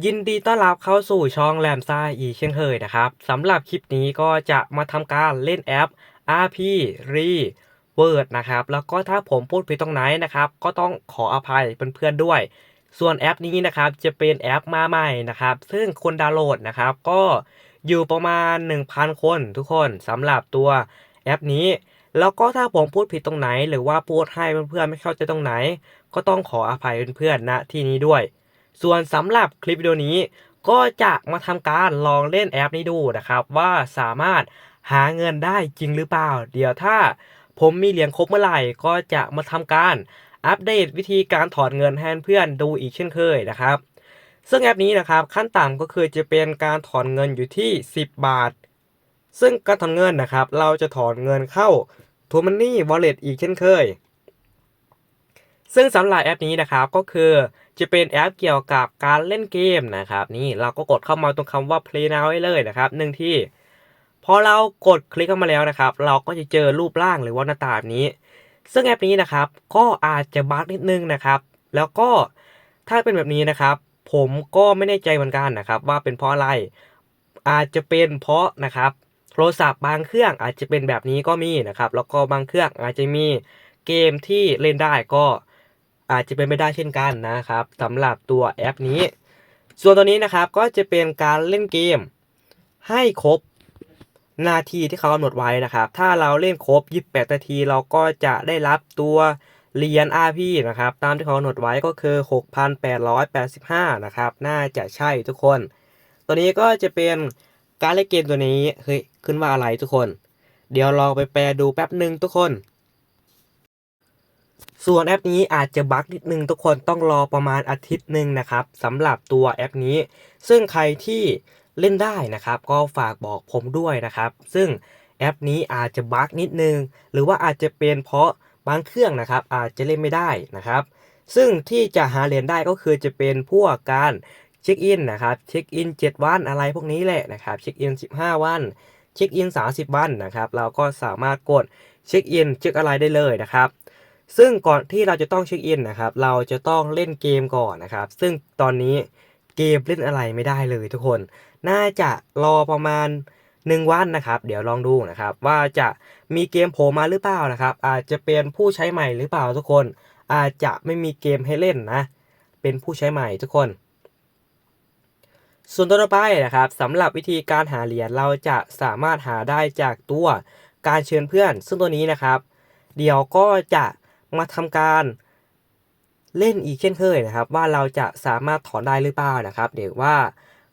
ยินดีต้อนรับเข้าสู่ช่องแรมซ่าอีเช่นเคยนะครับสำหรับคลิปนี้ก็จะมาทำการเล่นแอป RP r e w o r d นะครับแล้วก็ถ้าผมพูดผิดตรงไหนนะครับ ก็ต้องขออภัยเพื่อนๆด้วย ส่วนแอปนี้นะครับจะเป็นแอปมาใหม่นะครับ ซึ่งคนดาวน์โหลดนะครับก็อยู่ประมาณ 1,000 คนทุกคนสำหรับตัวแอปนี้ แล้วก็ถ้าผมพูดผิดตรงไหน หรือว่าพูดให้เพื่อนๆไม่เข้าใจตรงไหน ก็ต้องขออภัยเพื่อนๆณที่นี้ด้วย ส่วนสำหรับคลิปวิดีโอนี้ ก็จะมาทำการลองเล่นแอปนี้ดูนะครับ ว่าสามารถหาเงินได้จริงหรือเปล่า เดี๋ยวถ้าผมมีเหรียญครบเมื่อไหร่ ก็จะมาทำการอัปเดตวิธีการถอนเงินให้เพื่อนดูอีกเช่นเคยนะครับ ซึ่งแอปนี้นะครับขั้นต่ำก็คือจะเป็นการถอนเงินอยู่ที่ 10 บาท ซึ่งการถอนเงินนะครับ เราจะถอนเงินเข้า t ูมันนี่วอลเล็ตอีกเช่นเคย ซึ่งสำหรับแอปนี้นะครับก็คือจะเป็นแอปเกี่ยวกับการเล่นเกมนะครับนี่เราก็กดเข้ามาตรงคำว่า play now ไว้เลยนะครับหนึ่งที่พอเรากดคลิกเข้ามาแล้วนะครับ เราก็จะเจอรูปร่างหรือว่าหน้าตาแบบนี้ ซึ่งแอปนี้นะครับก็อาจจะบั๊กนิดนึงนะครับ แล้วก็ถ้าเป็นแบบนี้นะครับ ผมก็ไม่แน่ใจเหมือนกันนะครับ ว่าเป็นเพราะอะไรอาจจะเป็นเพราะนะครับโทรศัพท์บางเครื่องอาจจะเป็นแบบนี้ก็มีนะครับ แล้วก็บางเครื่องอาจจะมีเกมที่เล่นได้ก็ อาจจะเป็นไม่ได้เช่นกันนะครับสำหรับตัวแอปนี้ ส่วนตัวนี้นะครับก็จะเป็นการเล่นเกม ให้ครบนาทีที่เขากำหนดไว้นะครับ ถ้าเราเล่นครบ 28 นาทีเราก็จะได้รับตัวเหรียญ RP นะครับ ตามที่เขากำหนดไว้ก็คือ 6,885 นะครับ น่าจะใช่ทุกคน ตัวนี้ก็จะเป็นการเล่นเกมตัวนี้ เฮ้ย ขึ้นว่าอะไรทุกคน เดี๋ยวลองไปแปลดูแป๊บหนึ่งทุกคน ส่วนแอปนี้อาจจะบั๊กนิดนึงทุกคนต้องรอประมาณอาทิตย์หนึ่งนะครับสำหรับตัวแอปนี้ ซึ่งใครที่เล่นได้นะครับ ก็ฝากบอกผมด้วยนะครับ ซึ่งแอปนี้อาจจะบั๊กนิดนึง หรือว่าอาจจะเป็นเพราะบางเครื่องนะครับ อาจจะเล่นไม่ได้นะครับ ซึ่งที่จะหาเหรียญได้ก็คือจะเป็นพวกการเช็คอินนะครับเช็คอิน 7 วันอะไรพวกนี้แหละนะครับเช็คอิน 15 วันเช็คอิน 30 วันนะครับ เราก็สามารถกดเช็คอินเช็คอะไรได้เลยนะครับ ซึ่งก่อนที่เราจะต้องเช็คอินนะครับ เราจะต้องเล่นเกมก่อนนะครับ ซึ่งตอนนี้เกมเล่นอะไรไม่ได้เลยทุกคน น่าจะรอประมาณ 1 วันนะครับ เดี๋ยวลองดูนะครับ ว่าจะมีเกมโผล่มาหรือเปล่านะครับ อาจจะเป็นผู้ใช้ใหม่หรือเปล่าทุกคน อาจจะไม่มีเกมให้เล่นนะ เป็นผู้ใช้ใหม่ทุกคน ส่วนต่อไปนะครับสำหรับวิธีการหาเหรียญเราจะสามารถหาได้จากตัวการเชิญเพื่อน ซึ่งตัวนี้นะครับ เดี๋ยวก็จะ มาทำการเล่นอีกเช่นเคยนะครับ ว่าเราจะสามารถถอนได้หรือเปล่านะครับเดี๋ยวว่า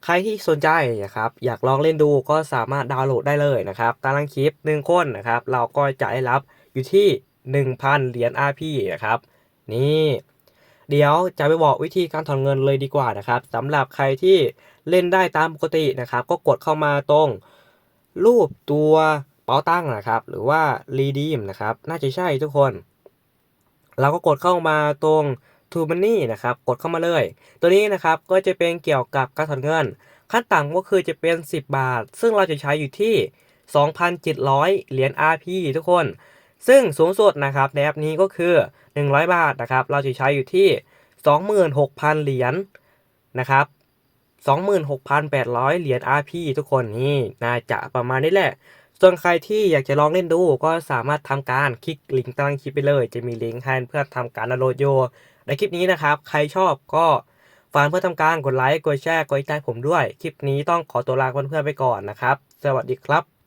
ใครที่สนใจนะครับอยากลองเล่นดูก็สามารถดาวน์โหลดได้เลยนะครับตารางคลิปหนึ่งคนนะครับ เราก็จะได้รับอยู่ที่ 1,000 เหรียญ RP นะครับ นี่ เดี๋ยวจะไปบอกวิธีการถอนเงินเลยดีกว่านะครับสำหรับใครที่เล่นได้ตามปกตินะครับ ก็กดเข้ามาตรง รูปตัวเป๋าตั้งนะครับ หรือว่า redeem นะครับ น่าจะใช่ทุกคน เราก็กดเข้ามาตรง to money นะครับ กดเข้ามาเลย ตัวนี้นะครับก็จะเป็นเกี่ยวกับการถอนเงิน ขั้นต่ำก็คือจะเป็น 10 บาท ซึ่งเราจะใช้อยู่ที่ 2,700 เหรียญ RP ทุกคน ซึ่งสูงสุดนะครับในแอปนี้ก็คือ 100 บาทนะครับ เราจะใช้อยู่ที่ 26,000 เหรียญนะครับ26,800 เหรียญ RP ทุกคนนี่น่าจะประมาณนี้แหละ ส่วนใครที่อยากจะลองเล่นดูก็สามารถทำการคลิกลิงก์ใต้คลิปไปเลย จะมีลิงก์ให้เพื่อนทำการดาวน์โหลดโยในคลิปนี้นะครับ ใครชอบก็ฝากเพื่อทำการกดไลค์กดแชร์กดติดตามผมด้วย คลิปนี้ต้องขอตัวลาเพื่อนๆไปก่อนนะครับ สวัสดีครับ